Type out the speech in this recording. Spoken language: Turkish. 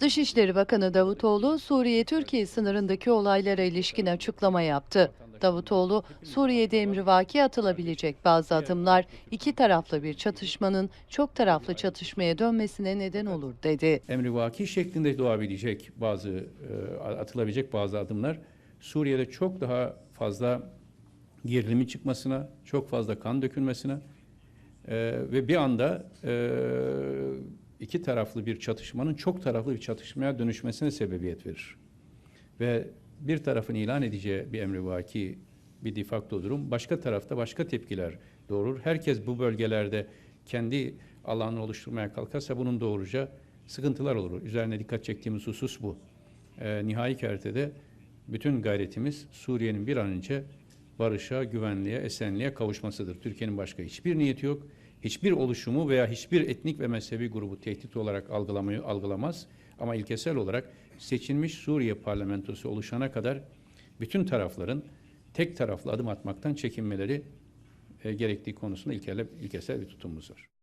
Dışişleri Bakanı Davutoğlu, Suriye-Türkiye sınırındaki olaylara ilişkin açıklama yaptı. Davutoğlu, Suriye'de emrivaki atılabilecek bazı adımlar iki taraflı bir çatışmanın çok taraflı çatışmaya dönmesine neden olur dedi. emrivaki şeklinde doğabilecek bazı e, atılabilecek bazı adımlar Suriye'de çok daha fazla gerilimin çıkmasına, çok fazla kan dökülmesine e, ve bir anda e, iki taraflı bir çatışmanın çok taraflı bir çatışmaya dönüşmesine sebebiyet verir. Ve bir tarafın ilan edeceği bir emrivaki bir de facto durum başka tarafta başka tepkiler doğurur. Herkes bu bölgelerde kendi alanını oluşturmaya kalkarsa bunun doğuracağı sıkıntılar olur. Üzerine dikkat çektiğimiz husus bu. Ee, nihai kertede bütün gayretimiz Suriye'nin bir an önce barışa, güvenliğe, esenliğe kavuşmasıdır. Türkiye'nin başka hiçbir niyeti yok. Hiçbir oluşumu veya hiçbir etnik ve mezhebi grubu tehdit olarak algılamayı algılamaz. Ama ilkesel olarak seçilmiş Suriye parlamentosu oluşana kadar bütün tarafların tek taraflı adım atmaktan çekinmeleri e, gerektiği konusunda ilkele, ilkesel bir tutumumuz var.